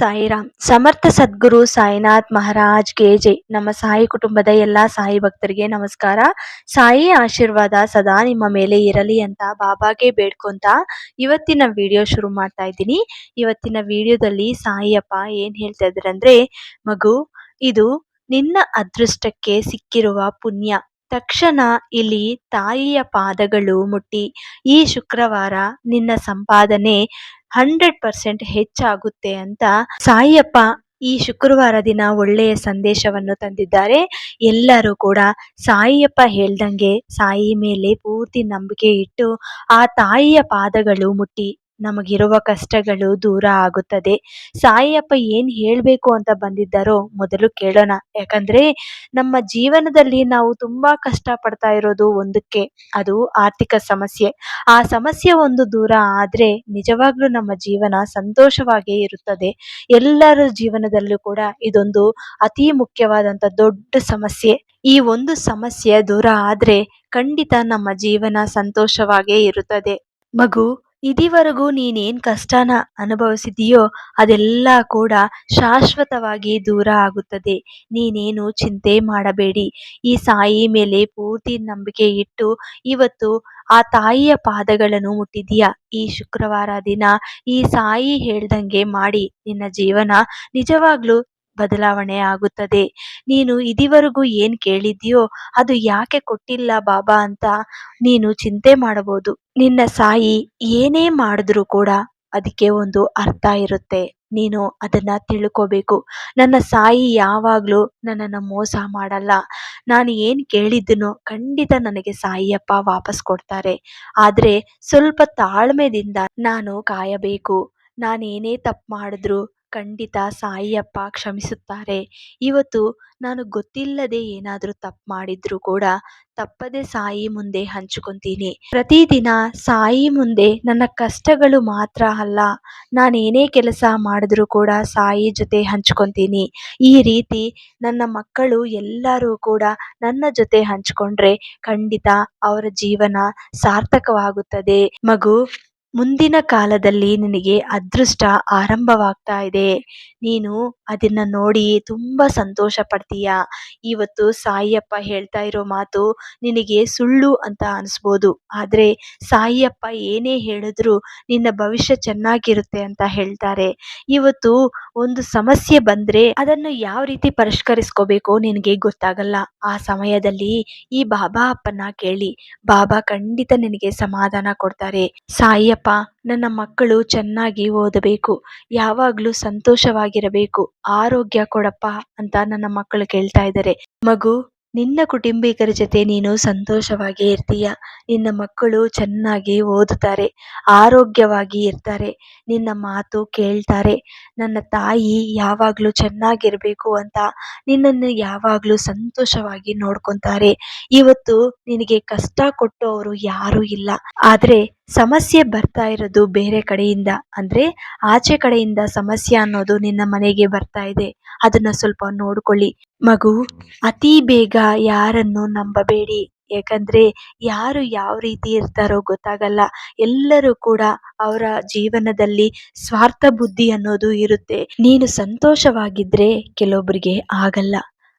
ಸಾಯಿರಾಮ್. ಸಮರ್ಥ ಸದ್ಗುರು ಸಾಯಿನಾಥ್ ಮಹಾರಾಜ್ ಕೆ ನಮ್ಮ ಸಾಯಿ ಕುಟುಂಬದ ಎಲ್ಲಾ ಸಾಯಿ ಭಕ್ತರಿಗೆ ನಮಸ್ಕಾರ. ಸಾಯಿ ಆಶೀರ್ವಾದ ಸದಾ ನಿಮ್ಮ ಮೇಲೆ ಇರಲಿ ಅಂತ ಬಾಬಾಗೆ ಬೇಡ್ಕೊಂತ ಇವತ್ತಿನ ವಿಡಿಯೋ ಶುರು ಮಾಡ್ತಾ ಇದ್ದೀನಿ. ಇವತ್ತಿನ ವಿಡಿಯೋದಲ್ಲಿ ಸಾಯಿಯಪ್ಪ ಏನ್ ಹೇಳ್ತಾ ಇದ್ದಾರೆ ಮಗು, ಇದು ನಿನ್ನ ಅದೃಷ್ಟಕ್ಕೆ ಸಿಕ್ಕಿರುವ ಪುಣ್ಯ. ತಕ್ಷಣ ಇಲ್ಲಿ ತಾಯಿಯ ಪಾದಗಳು ಮುಟ್ಟಿ, ಈ ಶುಕ್ರವಾರ ನಿನ್ನ ಸಂಪಾದನೆ ಹಂಡ್ರೆಡ್ ಪರ್ಸೆಂಟ್ ಹೆಚ್ಚಾಗುತ್ತೆ ಅಂತ ಸಾಯಿಯಪ್ಪ ಈ ಶುಕ್ರವಾರ ದಿನ ಒಳ್ಳೆಯ ಸಂದೇಶವನ್ನು ತಂದಿದ್ದಾರೆ. ಎಲ್ಲರೂ ಕೂಡ ಸಾಯಿಯಪ್ಪ ಹೇಳ್ದಂಗೆ, ಸಾಯಿ ಮೇಲೆ ಪೂರ್ತಿ ನಂಬಿಕೆ ಇಟ್ಟು ಆ ತಾಯಿಯ ಪಾದಗಳು ಮುಟ್ಟಿ. ನಮಗಿರುವ ಕಷ್ಟಗಳು ದೂರ ಆಗುತ್ತದೆ. ಸಾಯಿಯಪ್ಪ ಏನ್ ಹೇಳ್ಬೇಕು ಅಂತ ಬಂದಿದ್ದಾರೋ ಮೊದಲು ಕೇಳೋಣ. ಯಾಕಂದ್ರೆ ನಮ್ಮ ಜೀವನದಲ್ಲಿ ನಾವು ತುಂಬಾ ಕಷ್ಟ ಪಡ್ತಾ ಇರೋದು ಒಂದಕ್ಕೆ, ಅದು ಆರ್ಥಿಕ ಸಮಸ್ಯೆ. ಆ ಸಮಸ್ಯೆ ಒಂದು ದೂರ ಆದ್ರೆ ನಿಜವಾಗ್ಲೂ ನಮ್ಮ ಜೀವನ ಸಂತೋಷವಾಗೇ ಇರುತ್ತದೆ. ಎಲ್ಲರ ಜೀವನದಲ್ಲೂ ಕೂಡ ಇದೊಂದು ಅತಿ ಮುಖ್ಯವಾದಂತ ದೊಡ್ಡ ಸಮಸ್ಯೆ. ಈ ಒಂದು ಸಮಸ್ಯೆ ದೂರ ಆದ್ರೆ ಖಂಡಿತ ನಮ್ಮ ಜೀವನ ಸಂತೋಷವಾಗೇ ಇರುತ್ತದೆ. ಮಗು ಇದಿವರೆಗೂ ನೀನೇನ್ ಕಷ್ಟನ ಅನುಭವಿಸಿದೀಯೋ ಅದೆಲ್ಲ ಕೂಡ ಶಾಶ್ವತವಾಗಿ ದೂರ ಆಗುತ್ತದೆ. ನೀನೇನು ಚಿಂತೆ ಮಾಡಬೇಡಿ. ಈ ಸಾಯಿ ಮೇಲೆ ಪೂರ್ತಿ ನಂಬಿಕೆ ಇಟ್ಟು ಇವತ್ತು ಆ ತಾಯಿಯ ಪಾದಗಳನ್ನು ಮುಟ್ಟಿದೀಯ ಈ ಶುಕ್ರವಾರ ದಿನ ಈ ಸಾಯಿ ಹೇಳ್ದಂಗೆ ಮಾಡಿ ನಿನ್ನ ಜೀವನ ನಿಜವಾಗ್ಲೂ ಬದಲಾವಣೆ ಆಗುತ್ತದೆ. ನೀನು ಇದಿವರೆಗೂ ಏನ್ ಕೇಳಿದ್ಯೋ ಅದು ಯಾಕೆ ಕೊಟ್ಟಿಲ್ಲ ಬಾಬಾ ಅಂತ ನೀನು ಚಿಂತೆ ಮಾಡಬಹುದು. ನಿನ್ನ ಸಾಯಿ ಏನೇ ಮಾಡಿದ್ರು ಕೂಡ ಅದಕ್ಕೆ ಒಂದು ಅರ್ಥ ಇರುತ್ತೆ. ನೀನು ಅದನ್ನ ತಿಳ್ಕೋಬೇಕು. ನನ್ನ ಸಾಯಿ ಯಾವಾಗ್ಲೂ ನನ್ನನ್ನು ಮೋಸ ಮಾಡಲ್ಲ. ನಾನು ಏನ್ ಕೇಳಿದ್ದನೋ ಖಂಡಿತ ನನಗೆ ಸಾಯಿಯಪ್ಪ ವಾಪಸ್ ಕೊಡ್ತಾರೆ. ಆದ್ರೆ ಸ್ವಲ್ಪ ತಾಳ್ಮೆದಿಂದ ನಾನು ಕಾಯಬೇಕು. ನಾನೇನೇ ತಪ್ಪು ಮಾಡಿದ್ರು ಖಂಡಿತ ಸಾಯಿಯಪ್ಪ ಕ್ಷಮಿಸುತ್ತಾರೆ. ಇವತ್ತು ನಾನು ಗೊತ್ತಿಲ್ಲದೆ ಏನಾದರೂ ತಪ್ಪು ಮಾಡಿದ್ರೂ ಕೂಡ ತಪ್ಪದೆ ಸಾಯಿ ಮುಂದೆ ಹಂಚ್ಕೊಂತೀನಿ. ಪ್ರತಿದಿನ ಸಾಯಿ ಮುಂದೆ ನನ್ನ ಕಷ್ಟಗಳು ಮಾತ್ರ ಅಲ್ಲ ನಾನೇನೇ ಕೆಲಸ ಮಾಡಿದ್ರೂ ಕೂಡ ಸಾಯಿ ಜೊತೆ ಹಂಚ್ಕೊಂತೀನಿ. ಈ ರೀತಿ ನನ್ನ ಮಕ್ಕಳು ಎಲ್ಲರೂ ಕೂಡ ನನ್ನ ಜೊತೆ ಹಂಚ್ಕೊಂಡ್ರೆ ಖಂಡಿತ ಅವರ ಜೀವನ ಸಾರ್ಥಕವಾಗುತ್ತದೆ. ಮಗು ಮುಂದಿನ ಕಾಲದಲ್ಲಿ ನಿನಗೆ ಅದೃಷ್ಟ ಆರಂಭವಾಗ್ತಾ ಇದೆ. ನೀನು ಅದನ್ನ ನೋಡಿ ತುಂಬಾ ಸಂತೋಷ ಪಡ್ತೀಯ? ಇವತ್ತು ಸಾಯಿಯಪ್ಪ ಹೇಳ್ತಾ ಇರೋ ಮಾತು ನಿನಗೆ ಸುಳ್ಳು ಅಂತ ಅನಿಸ್ಬೋದು. ಆದ್ರೆ ಸಾಯಿಯಪ್ಪ ಏನೇ ಹೇಳಿದ್ರು ನಿನ್ನ ಭವಿಷ್ಯ ಚೆನ್ನಾಗಿರುತ್ತೆ ಅಂತ ಹೇಳ್ತಾರೆ. ಇವತ್ತು ಒಂದು ಸಮಸ್ಯೆ ಬಂದ್ರೆ ಅದನ್ನು ಯಾವ ರೀತಿ ಪರಿಷ್ಕರಿಸ್ಕೋಬೇಕು ನಿನಗೆ ಗೊತ್ತಾಗಲ್ಲ. ಆ ಸಮಯದಲ್ಲಿ ಈ ಬಾಬಾ ಅಪ್ಪನ ಕೇಳಿ. ಬಾಬಾ ಖಂಡಿತ ನಿನಗೆ ಸಮಾಧಾನ ಕೊಡ್ತಾರೆ. ಸಾಯಿಯಪ್ಪ, ನನ್ನ ಮಕ್ಕಳು ಚೆನ್ನಾಗಿ ಓದಬೇಕು. ಯಾವಾಗ್ಲೂ ಸಂತೋಷವಾಗಿರಬೇಕು. ಆರೋಗ್ಯ ಕೊಡಪ್ಪ ಅಂತ ನನ್ನ ಮಕ್ಕಳು ಕೇಳ್ತಾ ಇದ್ದಾರೆ. ಮಗು ನಿನ್ನ ಕುಟುಂಬಿಕರ ಜೊತೆ ನೀನು ಸಂತೋಷವಾಗಿ ಇರ್ತೀಯ. ನಿನ್ನ ಮಕ್ಕಳು ಚೆನ್ನಾಗಿ ಓದುತ್ತಾರೆ, ಆರೋಗ್ಯವಾಗಿ ಇರ್ತಾರೆ, ನಿನ್ನ ಮಾತು ಕೇಳ್ತಾರೆ. ನನ್ನ ತಾಯಿ ಯಾವಾಗಲೂ ಚೆನ್ನಾಗಿರಬೇಕು ಅಂತ ನಿನ್ನನ್ನು ಯಾವಾಗಲೂ ಸಂತೋಷವಾಗಿ ನೋಡ್ಕೊತಾರೆ. ಇವತ್ತು ನಿನಗೆ ಕಷ್ಟ ಕೊಟ್ಟವರು ಯಾರೂ ಇಲ್ಲ. ಆದ್ರೆ ಸಮಸ್ಯೆ ಬರ್ತಾ ಇರೋದು ಬೇರೆ ಕಡೆಯಿಂದ. ಅಂದ್ರೆ ಆಚೆ ಕಡೆಯಿಂದ ಸಮಸ್ಯೆ ಅನ್ನೋದು ನಿನ್ನ ಮನೆಗೆ ಬರ್ತಾ ಇದೆ. ಅದನ್ನ ಸ್ವಲ್ಪ ನೋಡ್ಕೊಳ್ಳಿ. ಮಗು, ಅತಿ ಬೇಗ ಯಾರನ್ನು ನಂಬಬೇಡಿ. ಯಾಕಂದ್ರೆ ಯಾರು ಯಾವ ರೀತಿ ಇರ್ತಾರೋ ಗೊತ್ತಾಗಲ್ಲ. ಎಲ್ಲರೂ ಕೂಡ ಅವರ ಜೀವನದಲ್ಲಿ ಸ್ವಾರ್ಥ ಬುದ್ಧಿ ಅನ್ನೋದು ಇರುತ್ತೆ. ನೀನು ಸಂತೋಷವಾಗಿದ್ರೆ ಕೆಲವೊಬ್ಬರಿಗೆ ಆಗಲ್ಲ.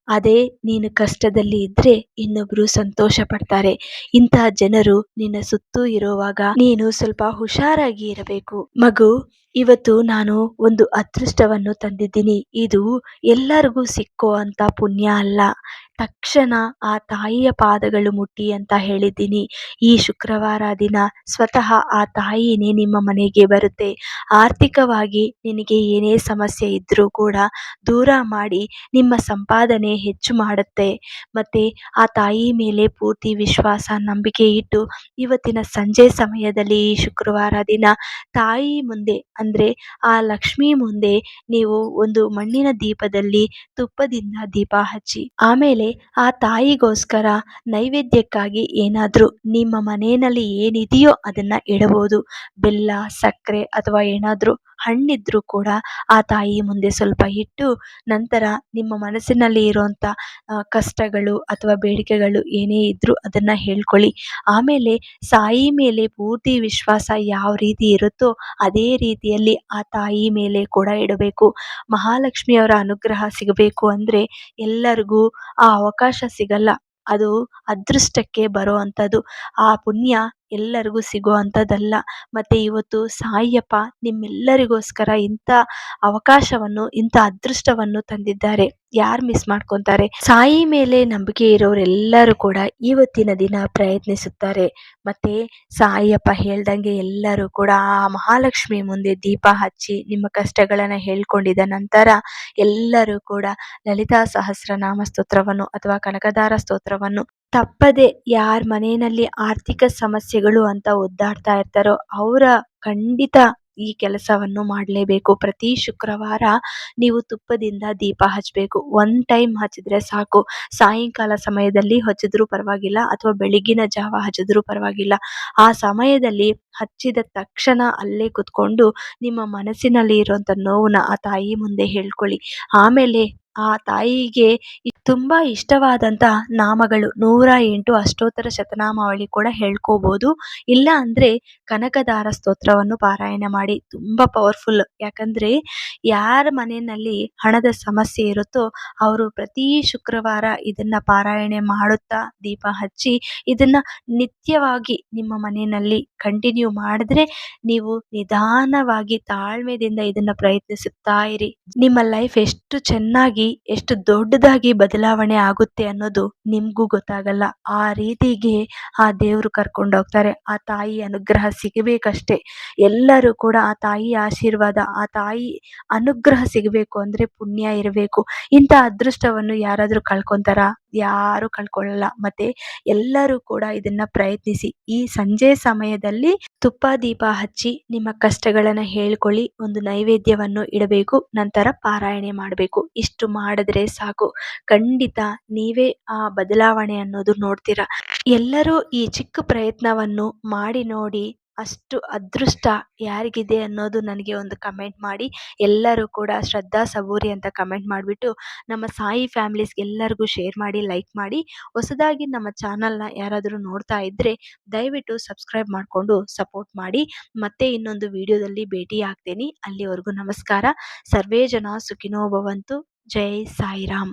ಅದೇ ನೀನು ಕಷ್ಟದಲ್ಲಿ ಇದ್ರೆ ಇನ್ನೊಬ್ರು ಸಂತೋಷ ಪಡ್ತಾರೆ ಇಂತಹ ಜನರು ನಿನ್ನ ಸುತ್ತೂ ಇರುವಾಗ ನೀನು ಸ್ವಲ್ಪ ಹುಷಾರಾಗಿ ಇರಬೇಕು. ಮಗು ಇವತ್ತು ನಾನು ಒಂದು ಅದೃಷ್ಟವನ್ನು ತಂದಿದ್ದೀನಿ. ಇದು ಎಲ್ಲರಿಗೂ ಸಿಕ್ಕೋ ಅಂತ ಪುಣ್ಯ ಅಲ್ಲ. ತಕ್ಷಣ ಆ ತಾಯಿಯ ಪಾದಗಳು ಮುಟ್ಟಿ ಅಂತ ಹೇಳಿದ್ದೀನಿ. ಈ ಶುಕ್ರವಾರ ದಿನ ಸ್ವತಃ ಆ ತಾಯಿನೇ ನಿಮ್ಮ ಮನೆಗೆ ಬರುತ್ತೆ. ಆರ್ಥಿಕವಾಗಿ ನಿನಗೆ ಏನೇ ಸಮಸ್ಯೆ ಇದ್ರೂ ಕೂಡ ದೂರ ಮಾಡಿ ನಿಮ್ಮ ಸಂಪಾದನೆ ಹೆಚ್ಚು ಮಾಡುತ್ತೆ. ಮತ್ತೆ ಆ ತಾಯಿ ಮೇಲೆ ಪೂರ್ತಿ ವಿಶ್ವಾಸ, ನಂಬಿಕೆ ಇಟ್ಟು ಇವತ್ತಿನ ಸಂಜೆ ಸಮಯದಲ್ಲಿ ಈ ಶುಕ್ರವಾರ ದಿನ ತಾಯಿ ಮುಂದೆ ಅಂದ್ರೆ ಆ ಲಕ್ಷ್ಮಿ ಮುಂದೆ ನೀವು ಒಂದು ಮಣ್ಣಿನ ದೀಪದಲ್ಲಿ ತುಪ್ಪದಿಂದ ದೀಪ ಹಚ್ಚಿ. ಆಮೇಲೆ ಆ ತಾಯಿಗೋಸ್ಕರ ನೈವೇದ್ಯಕ್ಕಾಗಿ ಏನಾದರೂ ನಿಮ್ಮ ಮನೆಯಲ್ಲಿ ಏನಿದೆಯೋ ಅದನ್ನ ಇಡಬಹುದು. ಬೆಲ್ಲ, ಸಕ್ಕರೆ ಅಥವಾ ಏನಾದರೂ ಹಣ್ಣಿದ್ರೂ ಕೂಡ ಆ ತಾಯಿ ಮುಂದೆ ಸ್ವಲ್ಪ ಇಟ್ಟು ನಂತರ ನಿಮ್ಮ ಮನಸ್ಸಿನಲ್ಲಿ ಇರುವಂತ ಕಷ್ಟಗಳು ಅಥವಾ ಬೇಡಿಕೆಗಳು ಏನೇ ಇದ್ರೂ ಅದನ್ನು ಹೇಳ್ಕೊಳ್ಳಿ. ಆಮೇಲೆ ಸಾಯಿ ಮೇಲೆ ಪೂರ್ತಿ ವಿಶ್ವಾಸ ಯಾವ ರೀತಿ ಇರುತ್ತೋ ಅದೇ ರೀತಿಯಲ್ಲಿ ಆ ತಾಯಿ ಮೇಲೆ ಕೂಡ ಇಡಬೇಕು. ಮಹಾಲಕ್ಷ್ಮಿಯವರ ಅನುಗ್ರಹ ಸಿಗಬೇಕು ಅಂದರೆ ಎಲ್ಲರಿಗೂ ಆ ಅವಕಾಶ ಸಿಗಲ್ಲ. ಅದು ಅದೃಷ್ಟಕ್ಕೆ ಬರೋ ಆ ಪುಣ್ಯ ಎಲ್ಲರಿಗೂ ಸಿಗೋ ಅಂಥದ್ದಲ್ಲ ಮತ್ತು ಇವತ್ತು ಸಾಯಿಯಪ್ಪ ನಿಮ್ಮೆಲ್ಲರಿಗೋಸ್ಕರ ಇಂಥ ಅವಕಾಶವನ್ನು, ಇಂಥ ಅದೃಷ್ಟವನ್ನು ತಂದಿದ್ದಾರೆ. ಯಾರು ಮಿಸ್ ಮಾಡ್ಕೊತಾರೆ? ಸಾಯಿ ಮೇಲೆ ನಂಬಿಕೆ ಇರೋರೆಲ್ಲರೂ ಕೂಡ ಇವತ್ತಿನ ದಿನ ಪ್ರಯತ್ನಿಸುತ್ತಾರೆ. ಮತ್ತು ಸಾಯಿಯಪ್ಪ ಹೇಳ್ದಂಗೆ ಎಲ್ಲರೂ ಕೂಡ ಆ ಮಹಾಲಕ್ಷ್ಮಿ ಮುಂದೆ ದೀಪ ಹಚ್ಚಿ ನಿಮ್ಮ ಕಷ್ಟಗಳನ್ನು ಹೇಳ್ಕೊಂಡಿದ ನಂತರ ಎಲ್ಲರೂ ಕೂಡ ಲಲಿತಾ ಸಹಸ್ರನಾಮ ಸ್ತೋತ್ರವನ್ನು ಅಥವಾ ಕನಕದಾರ ಸ್ತೋತ್ರವನ್ನು ತಪ್ಪದೆ ಯಾರ ಮನೆಯಲ್ಲಿ ಆರ್ಥಿಕ ಸಮಸ್ಯೆಗಳು ಅಂತ ಒದ್ದಾಡ್ತಾ ಇರ್ತಾರೋ ಅವರ ಖಂಡಿತ ಈ ಕೆಲಸವನ್ನು ಮಾಡಲೇಬೇಕು. ಪ್ರತಿ ಶುಕ್ರವಾರ ನೀವು ತುಪ್ಪದಿಂದ ದೀಪ ಹಚ್ಚಬೇಕು ಒನ್ ಟೈಮ್ ಹಚ್ಚಿದ್ರೆ ಸಾಕು. ಸಾಯಂಕಾಲ ಸಮಯದಲ್ಲಿ ಹಚ್ಚಿದ್ರೂ ಪರವಾಗಿಲ್ಲ ಅಥವಾ ಬೆಳಗಿನ ಜಾವ ಹಚ್ಚಿದ್ರೂ ಪರವಾಗಿಲ್ಲ. ಆ ಸಮಯದಲ್ಲಿ ಹಚ್ಚಿದ ತಕ್ಷಣ ಅಲ್ಲೇ ಕುತ್ಕೊಂಡು ನಿಮ್ಮ ಮನಸ್ಸಿನಲ್ಲಿ ಇರುವಂಥ ನೋವನ್ನ ಆ ತಾಯಿ ಮುಂದೆ ಹೇಳ್ಕೊಳ್ಳಿ. ಆಮೇಲೆ ಆ ತಾಯಿಗೆ ತುಂಬ ಇಷ್ಟವಾದಂತ ನಾಮಗಳು ನೂರ ಎಂಟು ಅಷ್ಟೋತ್ತರ ಶತನಾಮಾವಳಿ ಕೂಡ ಹೇಳ್ಕೋಬೋದು. ಇಲ್ಲ ಅಂದ್ರೆ ಕನಕದಾರ ಸ್ತೋತ್ರವನ್ನು ಪಾರಾಯಣ ಮಾಡಿ ತುಂಬಾ ಪವರ್ಫುಲ್ ಯಾಕಂದ್ರೆ ಯಾರ ಮನೆಯಲ್ಲಿ ಹಣದ ಸಮಸ್ಯೆ ಇರುತ್ತೋ ಅವರು ಪ್ರತಿ ಶುಕ್ರವಾರ ಇದನ್ನ ಪಾರಾಯಣೆ ಮಾಡುತ್ತಾ ದೀಪ ಹಚ್ಚಿ ಇದನ್ನ ನಿತ್ಯವಾಗಿ ನಿಮ್ಮ ಮನೆಯಲ್ಲಿ ಕಂಟಿನ್ಯೂ ಮಾಡಿದ್ರೆ ನೀವು ನಿಧಾನವಾಗಿ ತಾಳ್ಮೆದಿಂದ ಇದನ್ನ ಪ್ರಯತ್ನಿಸುತ್ತಾ ಇರಿ. ನಿಮ್ಮ ಲೈಫ್ ಎಷ್ಟು ಚೆನ್ನಾಗಿ ಎಷ್ಟು ದೊಡ್ಡದಾಗಿ ಬದಲಾವಣೆ ಆಗುತ್ತೆ ಅನ್ನೋದು ನಿಮಗೂ ಗೊತ್ತಾಗಲ್ಲ. ಆ ರೀತಿಗೆ ಆ ದೇವರು ಕರ್ಕೊಂಡು ಹೋಗ್ತಾರೆ. ಆ ತಾಯಿ ಅನುಗ್ರಹ ಸಿಗಬೇಕಷ್ಟೆ. ಎಲ್ಲರೂ ಕೂಡ ಆ ತಾಯಿ ಆಶೀರ್ವಾದ, ಆ ತಾಯಿ ಅನುಗ್ರಹ ಸಿಗಬೇಕು ಅಂದ್ರೆ ಪುಣ್ಯ ಇರಬೇಕು. ಇಂಥ ಅದೃಷ್ಟವನ್ನು ಯಾರಾದರೂ ಕಳ್ಕೊಂತಾರ? ಯಾರು ಕಳ್ಕೊಳ್ಳಲ್ಲ. ಮತ್ತೆ ಎಲ್ಲರೂ ಕೂಡ ಇದನ್ನ ಪ್ರಯತ್ನಿಸಿ. ಈ ಸಂಜೆ ಸಮಯದಲ್ಲಿ ತುಪ್ಪ, ದೀಪ ಹಚ್ಚಿ ನಿಮ್ಮ ಕಷ್ಟಗಳನ್ನು ಹೇಳ್ಕೊಳ್ಳಿ. ಒಂದು ನೈವೇದ್ಯವನ್ನು ಇಡಬೇಕು. ನಂತರ ಪಾರಾಯಣೆ ಮಾಡಬೇಕು. ಇಷ್ಟು ಮಾಡಿದ್ರೆ ಸಾಕು. ಖಂಡಿತ ನೀವೇ ಆ ಬದಲಾವಣೆ ಅನ್ನೋದು ನೋಡ್ತೀರಾ? ಎಲ್ಲರೂ ಈ ಚಿಕ್ಕ ಪ್ರಯತ್ನವನ್ನು ಮಾಡಿ ನೋಡಿ ಅಷ್ಟು ಅದೃಷ್ಟ ಯಾರಿಗಿದೆ ಅನ್ನೋದು ನನಗೆ ಒಂದು ಕಮೆಂಟ್ ಮಾಡಿ. ಎಲ್ಲರೂ ಕೂಡ ಶ್ರದ್ಧಾ ಸಬೂರಿ ಅಂತ ಕಮೆಂಟ್ ಮಾಡಿಬಿಟ್ಟು ನಮ್ಮ ಸಾಯಿ ಫ್ಯಾಮಿಲೀಸ್ಗೆಲ್ಲರಿಗೂ ಶೇರ್ ಮಾಡಿ, ಲೈಕ್ ಮಾಡಿ. ಹೊಸದಾಗಿ ನಮ್ಮ ಚಾನಲ್ನ ಯಾರಾದರೂ ನೋಡ್ತಾ ಇದ್ದರೆ ದಯವಿಟ್ಟು ಸಬ್ಸ್ಕ್ರೈಬ್ ಮಾಡಿಕೊಂಡು ಸಪೋರ್ಟ್ ಮಾಡಿ. ಮತ್ತೆ ಇನ್ನೊಂದು ವಿಡಿಯೋದಲ್ಲಿ ಭೇಟಿ ಆಗ್ತೀನಿ ಅಲ್ಲಿವರೆಗೂ ನಮಸ್ಕಾರ. ಸರ್ವೇ ಜನ ಸುಖಿನೋ ಭವಂತು. ಜೈ ಸಾಯಿರಾಮ್